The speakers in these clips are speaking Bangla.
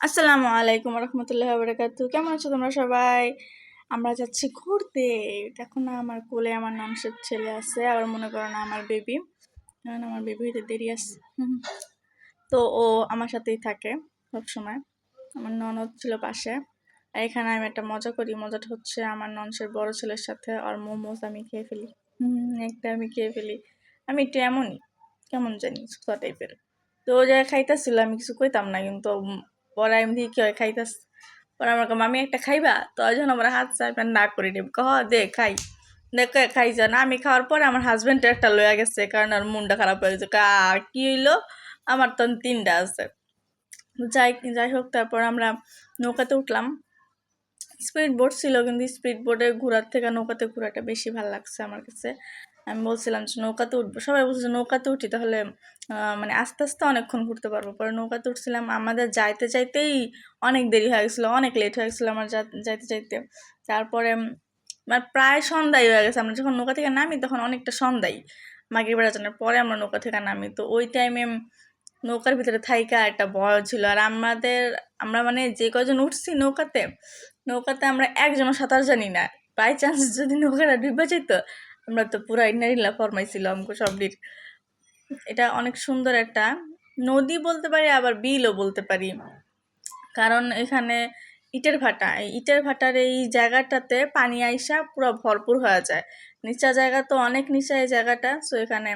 আসসালামু আলাইকুম রহমতুল্লাহ বরকাতু কেমন আছো তোমরা সবাই? আমরা যাচ্ছি ঘুরতে। দেখো না, আমার কোলে আমার ননসের ছেলে আছে, আবার মনে করো না আমার বেবি কারণ আমার বেবি হইতে দেরি আছে। তো ও আমার সাথেই থাকে সবসময়। আমার ননদ ছিল পাশে। এখানে আমি একটা মজা করি। মজাটা হচ্ছে আমার ননসের বড় ছেলের সাথে আর মোমোজ আমি খেয়ে ফেলি। একটা আমি খেয়ে ফেলি। আমি একটু এমনই, কেমন জানি, সুতা টাইপের তো ও যা খাইতেছিল, আমি কিছু কইতাম না, কিন্তু পরে আমি দেখি কি হয় খাইতাস পরে আমার কম, আমি একটা খাইবা? তো ওই জন্য আমার হাত চাইবেন না করে দেব কহ দে খাই। দেখে খাই যা। না আমি খাওয়ার পরে আমার হাজব্যান্ড একটা লয়ে গেছে কারণ আর মনটা খারাপ হয়ে গেছে। কা কি হইল? আমার তো তিনটা আছে। যাই যাই হোক তারপর আমরা নৌকাতে উঠলাম। স্পিড বোট ছিল কিন্তু স্পিড বোটে ঘোরার থেকে নৌকাতে ঘোরাটা বেশি ভালো লাগছে আমার কাছে। আমি বলছিলাম যে নৌকাতে উঠবো। সবাই বলছে যে নৌকাতে উঠি, তাহলে মানে আস্তে আস্তে অনেকক্ষণ ঘুরতে পারব। পরে নৌকাতে উঠছিলাম, আমাদের যাইতে যাইতেই অনেক দেরি হয়ে গেছিল, অনেক লেট হয়ে গেছিল আমার যাইতে যাইতে তারপরে মানে প্রায় সন্ধ্যায় হয়ে গেছে, আমরা যখন নৌকা থেকে নামি তখন অনেকটা সন্ধ্যায় মাগির বেড়া জানার পরে আমরা নৌকা থেকে নামি। তো ওই টাইমে নৌকার ভিতরে থাইকা একটা ভয় ছিল। আর আমাদের, আমরা মানে যে কজন উঠছি নৌকাতে নৌকাতে আমরা একজনও সাঁতার জানি না। বাই চান্স যদি নৌকাটা ডুবে যেত আমরা তো পুরো ইনারিলা ফরমাইছিল আমাকে সবটির এটা অনেক সুন্দর একটা, নদী বলতে পারি, আবার বিলও বলতে পারি। কারণ এখানে ইটের ভাটা, এই ইটের ভাটার এই জায়গাটাতে পানি আইসা পুরো ভরপুর হয়ে যায়। নিচা জায়গা তো অনেক নিচা এই জায়গাটা সো এখানে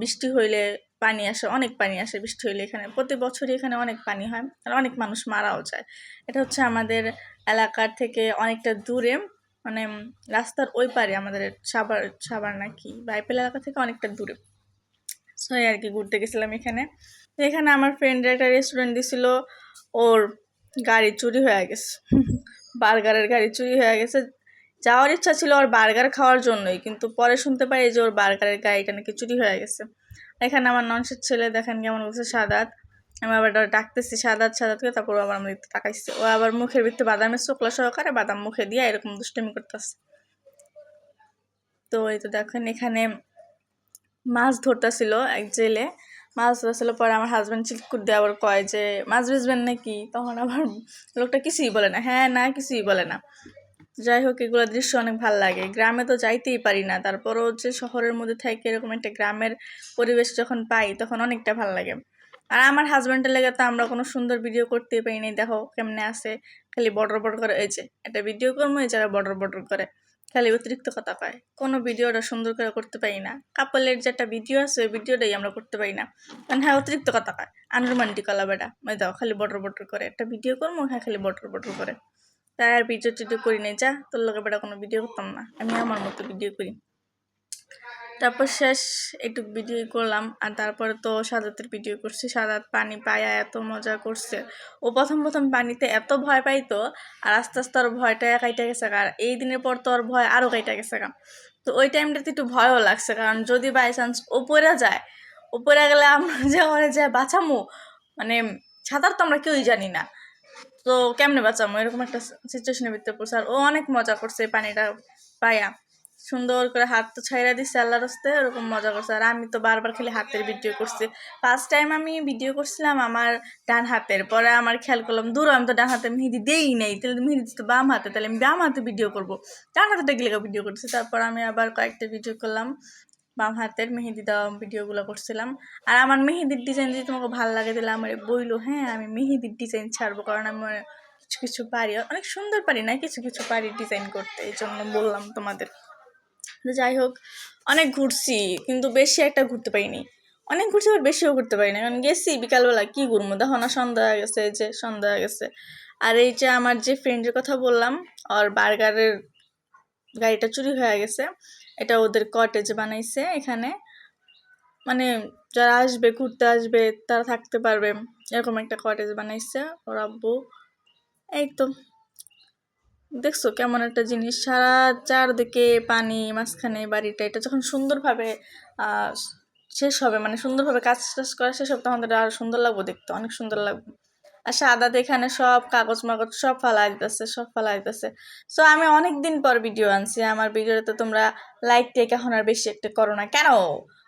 বৃষ্টি হইলে পানি আসে, অনেক পানি আসে বৃষ্টি হইলে এখানে। প্রতি বছরই এখানে অনেক পানি হয়, আর অনেক মানুষ মারাও যায়। এটা হচ্ছে আমাদের এলাকার থেকে অনেকটা দূরে। মানে রাস্তার ওই পারে আমাদের সাবার সাবার নাকি, বাইপেল এলাকা থেকে অনেকটা দূরে। সো আর কি ঘুরতে গেছিলাম এখানে। এখানে আমার ফ্রেন্ড একটা রেস্টুরেন্ট দিছিল, ওর গাড়ি চুরি হয়ে গেছে। বার্গারের গাড়ি চুরি হয়ে গেছে। যাওয়ার ইচ্ছা ছিল ওর বার্গার খাওয়ার জন্যই, কিন্তু পরে শুনতে পাই যে ওর বার্গারের গাড়িটা নাকি চুরি হয়ে গেছে। এখানে আমার ননসের ছেলে, দেখেন কেমন বলছে, সাদাত। আমি আবার ডাকতেছি সাদাত সাদাতকে তারপর আবার আমার তাকাইছে। ও আবার মুখের ভিতরে বাদামের শুকলা সহকারে বাদাম মুখে দিয়ে এরকম দুষ্টমি করতেছে। তো এই তো দেখেন এখানে মাছ ধরতেছিল এক জেলে। মাছ ধরতেছিল পরে আমার হাজব্যান্ড চিটকুট দিয়ে আবার কয় যে, মাছ বেচবেন নাকি? তখন আবার লোকটা কিছুই বলে না। হ্যাঁ না, কিছুই বলে না। যাই হোক, এগুলো দৃশ্য অনেক ভালো লাগে। গ্রামে তো যাইতেই পারি না। তারপরও যে শহরের মধ্যে থাকে এরকম একটা গ্রামের পরিবেশ যখন পাই, তখন অনেকটা ভালো লাগে। আর আমার হাজব্যান্ডের লেগে তো আমরা কোনো সুন্দর ভিডিও করতে পারি নাই দেখো কেমনে আছে। খালি বর্ডার বর্ডার করে, এই যে একটা ভিডিও করব, এই যারা বর্ডার বর্ডার করে। খালি অতিরিক্ত কথা কয়। কোনো ভিডিওটা সুন্দর করে করতে পারি না। কাপলের যে একটা ভিডিও আছে, ওই ভিডিওটাই আমরা করতে পারি না। কারণ হ্যাঁ অতিরিক্ত কথা কয়। আনরোমান্টিক কলা বেটা ওই দাও খালি বটর বটর করে। একটা ভিডিও করব হ্যাঁ খালি বটর বটর করে। তাই আর ভিডিও টিডিও করি নাই, যা। তোর লোকের বেটা কোনো ভিডিও করতাম না। আমি আমার মতো ভিডিও করি। তারপর শেষ, একটু ভিডিও করলাম। আর তারপরে তো সাদাতের ভিডিও করছি। সাদাত পানি পায়া এত মজা করছে। ও প্রথম প্রথম পানিতে এত ভয় পাইতো, আর আস্তে আস্তে ওর ভয়টা কাইটা গেছে। আর এই দিনের পর তো ওর ভয় আরও কাইটা গেছে। তো ওই টাইমটাতে একটু ভয়ও লাগছে, কারণ যদি বাই চান্স ও পড়ে যায়, ও পড়ে গেলে আমরা যে ওরে যে বাঁচামু মানে সাঁতার তো আমরা কেউই জানি না। তো কেমনে বাঁচামো? এরকম একটা সিচুয়েশনের ভিতরে পড়ছে। আর ও অনেক মজা করছে পানিটা পায়া। সুন্দর করে হাত তো ছাইরা দিচ্ছে আল্লাহর হস্তে, ওরকম মজা করছে। আর আমি তো বারবার খালি হাতের ভিডিও করছি। ফার্স্ট টাইম আমি ভিডিও করছিলাম আমার ডান হাতের, পরে আমার খেয়াল করলাম, দূর, আমি তো ডান হাতে মেহেদি দেই নেই, তাহলে মেহেদি তো বাম হাতে, তাহলে আমি বাম হাতে ভিডিও করব। ডান হাতে দেখলে ভিডিও করছি তারপর আমি আবার কয়েকটা ভিডিও করলাম, বাম হাতের মেহেদি দেওয়া ভিডিওগুলো করছিলাম। আর আমার মেহেদির ডিজাইন যদি তোমাকে ভালো লাগে, তাহলে আমার বইলো হ্যাঁ আমি মেহেদির ডিজাইন ছাড়বো, কারণ আমি কিছু কিছু পারি। অনেক সুন্দর পারি না, কিছু কিছু পারি ডিজাইন করতে, এই জন্য বললাম তোমাদের। যাই হোক, অনেক ঘুরছি, কিন্তু বেশি একটা ঘুরতে পারিনি। অনেক ঘুরছি, আবার বেশিও ঘুরতে পারি না কারণ গেছি বিকালবেলা, কী ঘুরবো? দেখো না, সন্ধ্যা হয়ে গেছে, এই যে সন্ধ্যা হয়ে গেছে। আর এই যে আমার যে ফ্রেন্ডের কথা বললাম, ওর বার্গারের গাড়িটা চুরি হয়ে গেছে। এটা ওদের কটেজ বানাইছে এখানে। মানে যারা আসবে, ঘুরতে আসবে, তারা থাকতে পারবে। এরকম একটা কটেজ বানাইছে ওর আব্বু। এই তো। দেখছ কেমন একটা জিনিস? সারা চারদিকে পানি, মাঝখানে বাড়িটা, এটা যখন সুন্দরভাবে শেষ হবে মানে সুন্দরভাবে কাজ টাজ করা শেষ হবে, তখন এটা আরও সুন্দর লাগবে দেখতে, অনেক সুন্দর লাগবে। আর সাদাতে এখানে সব কাগজ মাগজ সব ফালা দিতেছে সব ফালা দিতেছে সো আমি অনেক দিন পর ভিডিও আনছি, আমার ভিডিওতে তোমরা লাইক টেক এখন আর বেশি একটা করো না। কেন?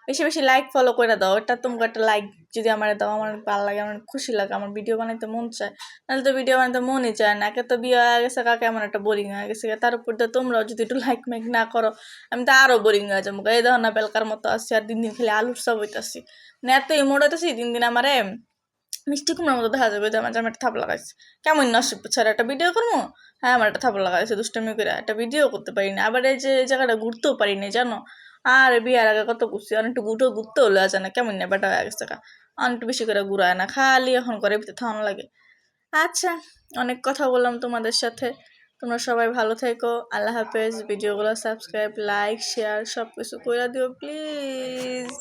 বেশি বেশি লাইক ফলো করে দাও। এটা তোমাকে একটা লাইক যদি আমার দাও, আমার ভালো লাগে, আমার খুশি লাগে, আমার ভিডিও বানাইতে মন চায় নাহলে তো ভিডিও বানাইতে মনই চায় না। একে তো বিয়ে হয়ে গেছে, কাকে এমন একটা বোরিং হয়ে গেছে। তার উপর তো তোমরাও যদি একটু লাইক মাইক না করো, আমি তো আরও বোরিং হয়ে যাব। এই দেখো না, বেলকার মতো আসছি আর দিন দিন খালি আলুর সব হইতাছি। না এত ইমোট হইতেছি, দিন দিন আমারে মিষ্টি কুমড়ার মতো দেখা যাবে আমার একটা থাপ লাগাইছে। কেমন নসিব ছাড়া একটা ভিডিও করব? হ্যাঁ আমার একটা থাপ লাগাইছে, দুষ্টামি করে একটা ভিডিও করতে পারি না আবার এই যে জায়গাটা ঘুরতেও পারি না জানো? আর বিয়ার আগে কত ঘুরছি? অনেক একটু ঘুরতেও ঘুরতে হলো আছে না কেমন না বেটা হয়ে গেছে অনেক বেশি করে ঘুরায় না, খালি এখন করে ভিতরে থান লাগে। আচ্ছা অনেক কথা বললাম তোমাদের সাথে। তোমরা সবাই ভালো থেকো, আল্লাহ হাফেজ। ভিডিওগুলো সাবস্ক্রাইব, লাইক শেয়ার সব কিছু করে দিও, প্লিজ।